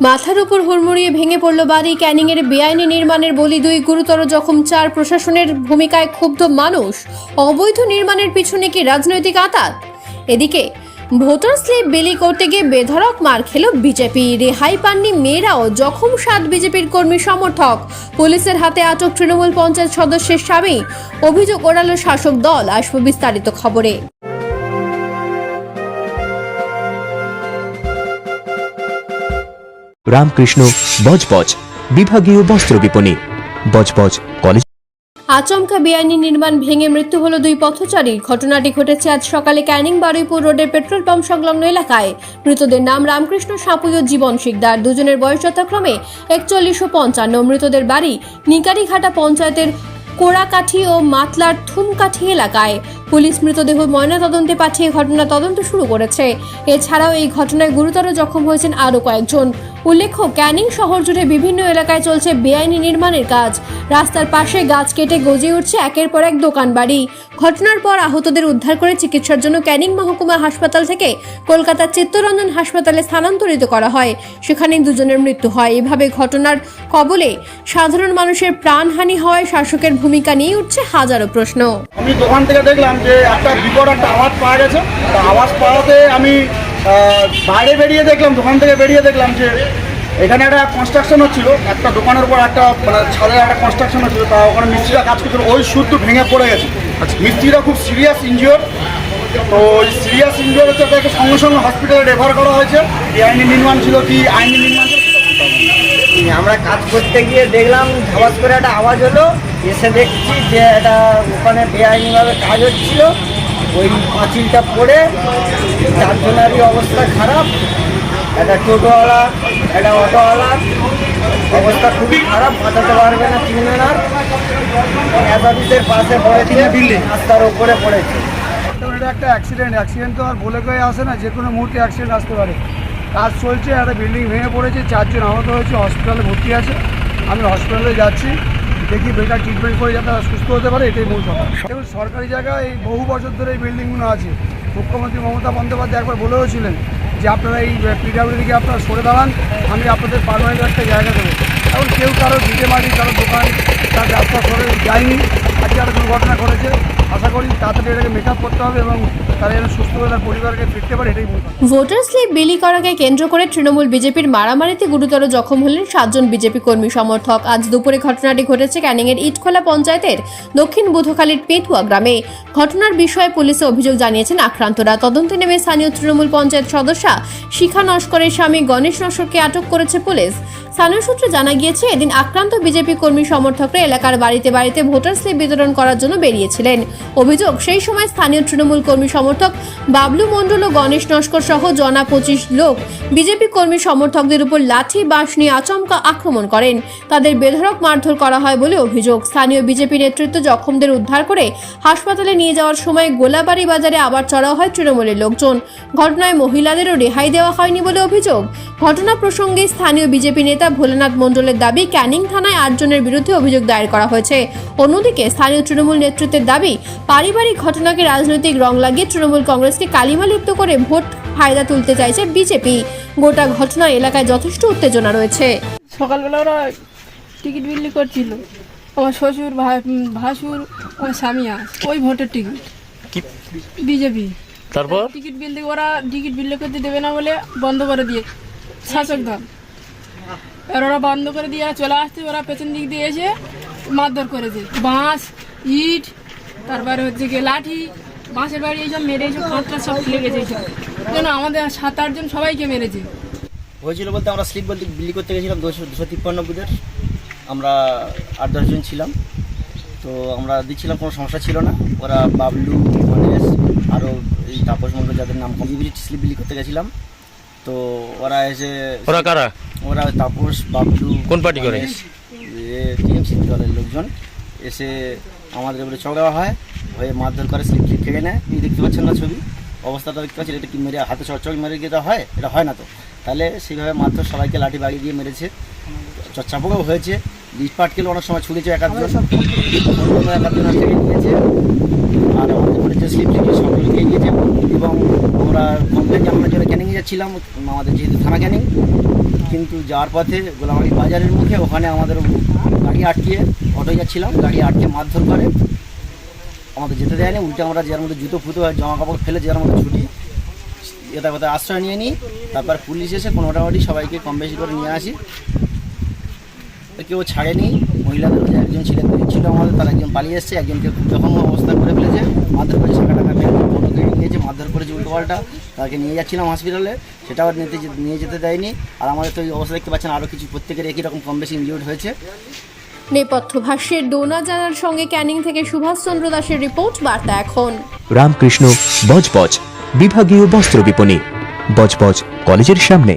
মাথার উপর হুড়মুড়িয়ে ভেঙে পড়ল বাড়ি। ক্যানিংয়ের বেআইনি নির্মাণের বলি দুই গুরুতর জখম চার প্রশাসনের ভূমিকায় ক্ষুব্ধ মানুষ। অবৈধ নির্মাণের পিছনে কি রাজনৈতিক আতাত? এদিকে ভোটার স্লিপ বিলি করতে গিয়ে বেধড়ক মার খেল বিজেপি। রেহাই পাননি মেয়েরাও, জখম সাত বিজেপির কর্মী সমর্থক। পুলিশের হাতে আটক তৃণমূল পঞ্চায়েত সদস্যের স্বামী। অভিযোগ ওড়ালো শাসক দল, আসব বিস্তারিত খবরে। রামকৃষ্ণ বজবজ, বিভাগীয় বস্ত্র বিপণী, বজবজ কলেজ আচমকা বেআইনি নির্মাণ ভেঙে মৃত্যু হলো দুই পথচারীর ঘটনাটি ঘটেছে আজ সকালে ক্যানিং বারুইপুর রোডের পেট্রোল পাম্প সংলগ্ন এলাকায়। মৃতদের নাম রামকৃষ্ণ সাপুই ও জীবন শিকদার। দুজনের বয়স যথাক্রমে একচল্লিশ ও পঞ্চান্ন। মৃতদের বাড়ি নিকারিঘাটা পঞ্চায়েতের কোড়াকাঠি ও মাতলার থুমকাঠি এলাকায়। পুলিশ মৃতদেহ ময়নাতদন্তে পাঠিয়ে ঘটনা তদন্ত শুরু করেছে। এছাড়াও এই ঘটনায় গুরুতর জখম হয়েছেন আরও কয়েকজন। উল্লেখ্য, ক্যানিং শহর জুড়ে বিভিন্ন এলাকায় চলছে বেআইনি নির্মাণের কাজ। রাস্তার পাশে গাছ কেটে গজিয়ে উঠছে একের পর এক দোকান বাড়ি। ঘটনার পর আহতদের উদ্ধার করে চিকিৎসার জন্য ক্যানিং মহকুমা হাসপাতাল থেকে কলকাতার চিত্তরঞ্জন হাসপাতালে স্থানান্তরিত করা হয়। সেখানে দুজনের মৃত্যু হয়। এভাবে ঘটনার কবলে সাধারণ মানুষের প্রাণহানি হওয়ায় শাসকের ভূমিকা নিয়ে উঠছে হাজারো প্রশ্ন। আমি দোকান থেকে দেখলাম যে একটা বিকট একটা আওয়াজ পাওয়া গেছে। আওয়াজ পাওয়াতে আমি বাইরে বেরিয়ে দেখলাম দোকান থেকে বেরিয়ে দেখলাম যে এখানে একটা কনস্ট্রাকশন হচ্ছিল একটা দোকানের উপর একটা মানে ছাদের একটা কনস্ট্রাকশন হচ্ছিল তা ওখানে মিস্ত্রিরা কাজ করছিল ওই শুদ্ধ ভেঙে পড়ে গেছে। মিস্ত্রিরা খুব সিরিয়াস ইঞ্জিওর তো ওই সিরিয়াস ইনজিওর হচ্ছে তাকে সঙ্গে সঙ্গে হসপিটালে রেফার করা হয়েছে। এই আইনি নির্মাণ ছিল কি? আইনি নির্মাণ। আমরা কাজ করতে গিয়ে দেখলাম ধাবাস করে একটা আওয়াজ হলো এসে দেখছি যে এটা ওখানে বেআইনিভাবে কাজ হচ্ছিল। ওই পাঁচিলটা পড়ে চারজনেরই অবস্থা খারাপ। একটা টোটোওয়ালা একটা অটোওয়ালা। অবস্থা খুবই খারাপ বাঁচাতে পারবে না তিনজনার হেড অফিসের পাশে পড়েছে বিল্ডিং রাস্তার ওপরে পড়েছে। এটা একটা অ্যাক্সিডেন্ট অ্যাক্সিডেন্ট তো আর বলে কয়ে আসে না যে কোনো মুহূর্তে অ্যাক্সিডেন্ট আসতে পারে। কাজ চলছে একটা বিল্ডিং ভেঙে পড়েছে চারজন আহত হয়েছে হসপিটালে ভর্তি আছে। আমি হসপিটালে যাচ্ছি। দেখি বেটার ট্রিটমেন্ট করে যাতে সুস্থ হতে পারে, এটাই মূল কথা। দেখুন, সরকারি জায়গায় এই বহু বছর ধরে এই বিল্ডিংগুলো আছে। মুখ্যমন্ত্রী মমতা বন্দ্যোপাধ্যায় একবার বলেও ছিলেন যে আপনারা এই পিডাব্লিউডিকে আপনারা সরে দাঁড়ান, আমি আপনাদের পারমানেন্ট একটা জায়গা দেবো। এখন কেউ কারও ভিটে মাটি কারও দোকান, তার ব্যবসা করে যায়নি। আজকে একটা দুর্ঘটনা ঘটেছে। আশা করি তাড়াতাড়ি এটাকে মেকআপ করতে হবে এবং ভোটার স্লিপ বিলি করাকে কেন্দ্র করে তৃণমূল বিজেপির মারামারিতে গুরুতর জখম হলেন সাতজন বিজেপি কর্মী সমর্থক। আজ দুপুরে ঘটনাটি ঘটেছে ক্যানিংয়ের ইটখোলা পঞ্চায়েতের দক্ষিণ বুধখালীর পেতুয়া গ্রামে। ঘটনার বিষয়ে পুলিশে অভিযোগ জানিয়েছেন আক্রান্তরা। তদন্তে নেমে স্থানীয় তৃণমূল পঞ্চায়েত সদস্যা শিখা নস্করের স্বামী গণেশ নস্করকে আটক করেছে পুলিশ। স্থানীয় সূত্রে জানা গিয়েছে, এদিন আক্রান্ত বিজেপি কর্মী সমর্থকরা এলাকার বাড়িতে বাড়িতে ভোটার স্লিপ বিতরণ করার জন্য বেরিয়েছিলেন। অভিযোগ, সেই সময় স্থানীয় তৃণমূল কর্মী সমর্থক বাবলু মণ্ডল ও গণেশ নস্কর সহ জনা পঁচিশ লোক বিজেপি কর্মী সমর্থকদের উপর লাঠি, বাঁশ নিয়ে আচমকা আক্রমণ করেন। তাদের বেধড়ক মারধর করা হয় বলে অভিযোগ। স্থানীয় বিজেপি নেতৃত্ব জখমদের উদ্ধার করে হাসপাতালে নিয়ে যাওয়ার সময় গোলাবাড়ি বাজারে আবার চড়াও হয় তৃণমূলের লোকজন। ঘটনায় মহিলাদেরও রেহাই দেওয়া হয়নি বলে অভিযোগ। ঘটনা প্রসঙ্গে স্থানীয় বিজেপি নেতা ভোলানাথ মণ্ডলের দাবি ক্যানিং থানায় আটজনের বিরুদ্ধে অভিযোগ দায়ের করা হয়েছে। অন্যদিকে স্থানীয় তৃণমূল নেতৃত্বের দাবি পারিবারিক ঘটনাকে রাজনৈতিক রং লাগিয়ে তৃণমূল কংগ্রেসকে কালিমালিপ্ত করে ভোট ফায়দা তুলতে চাইছে বিজেপি। গোটা ঘটনা এলাকায় যথেষ্ট উত্তেজনা রয়েছে। সকালবেলা ওরা টিকিট বিলি করছিল। আমার শ্বশুর ভাসুর আমার স্বামী আস ওই ভোটের টিকিট। বিজেপি। তারপর? টিকিট বিল দিয়ে ওরা টিকিট বিল করতে দেবে না বলে বন্ধ করে দিয়ে শাসক দল আর ওরা বন্ধ করে দিয়ে চলে আসতে ওরা পেছন দিক দিয়ে এসে মারধর করেছে। বাঁশ, ইট, তারপরে হচ্ছে গিয়ে লাঠি, বাঁশের বাড়ি এইসব মেরে এইসব কাঁচটা সব ফেলে গেছে যেন আমাদের সাত আটজন সবাইকে মেরেছে। হয়েছিল বলতে আমরা স্লিপ বলতে বিলি করতে গেছিলাম দুশো দুশো তিপ্পান্ন বুধের আমরা আট দশজন ছিলাম। তো আমরা দিচ্ছিলাম, কোনো সমস্যা ছিল না। ওরা বাবলু, গণেশ, আরও এই তাপস মন্ডল যাদের নাম, কমিউনিটি স্লিপ বিলি করতে গেছিলাম। তো ওরা এসে ওরা কারা? ওরা তাপস বাবলু কোন পার্টি করে? টিএমসি দলের লোকজন এসে আমাদের উপরে চড়াওয়া হয় হয়ে মারধর করে স্লিপ টিপ খেয়ে নেয়? এই দেখতে পাচ্ছেন না ছবি? অবস্থাটা দেখতে পাচ্ছেন এটা কি মেরে হাতে চড়চড় মেরে গিয়ে হয়? এটা হয় না তো। তাহলে সেইভাবে মারধর সবাইকে লাঠি বাড়ি দিয়ে মেরেছে। চচ্চাপোকাও হয়েছে। পাটকেল অনেক সময় ছুটেছে এক আধজন অন্য এক আধজন থেকে নিয়েছে। আর আমাদের উপরে যে স্লিপ থেকে সব লিখে গিয়েছে এবং আমরা কমপ্লেন জানানোর জন্য ক্যানিংয়ে যাচ্ছিলাম আমাদের যেহেতু থানা ক্যানিং কিন্তু যাওয়ার পথে গোলামারি বাজারের মুখে ওখানে আমাদের গাড়ি আটকিয়ে অটো যাচ্ছিলাম। গাড়ি আটকে মারধর করে। আমাদের যেতে দেয়নি। উল্টে আমরা যার মধ্যে জুতো ফুতো জামা কাপড় ফেলে যার মধ্যে ছুটি এটা কথা আশ্রয় নিয়ে নিই। তারপর পুলিশ এসে কোনো মোটামুটি সবাইকে কম বেশি করে নিয়ে আসি। কেউ ছাড়েনি মহিলাদের যে একজন ছিলেন ছিল আমাদের তার একজন পালিয়ে এসছে একজনকে জখম অবস্থা করে ফেলেছে। মারধর করে টাকা টাকা ফোনও কেড়ে নিয়েছে মারধর করেছে উল্টো পাল্টা তাকে নিয়ে যাচ্ছিলাম হসপিটালে সেটাও নিতে যে- নিয়ে যেতে দেয়নি। আর আমাদের তো এই অবস্থা দেখতে পাচ্ছেন আরও কিছু প্রত্যেকের একই রকম কম বেশি ইনজিউর্ড হয়েছে। নেপথ্য ভাষ্যের ডোনা জানার সঙ্গে ক্যানিং থেকে সুভাষচন্দ্র দাসের রিপোর্ট বার্তা এখন। রামকৃষ্ণ বজবজ বিভাগীয় বস্ত্র বিপণী। বজবজ কলেজের সামনে।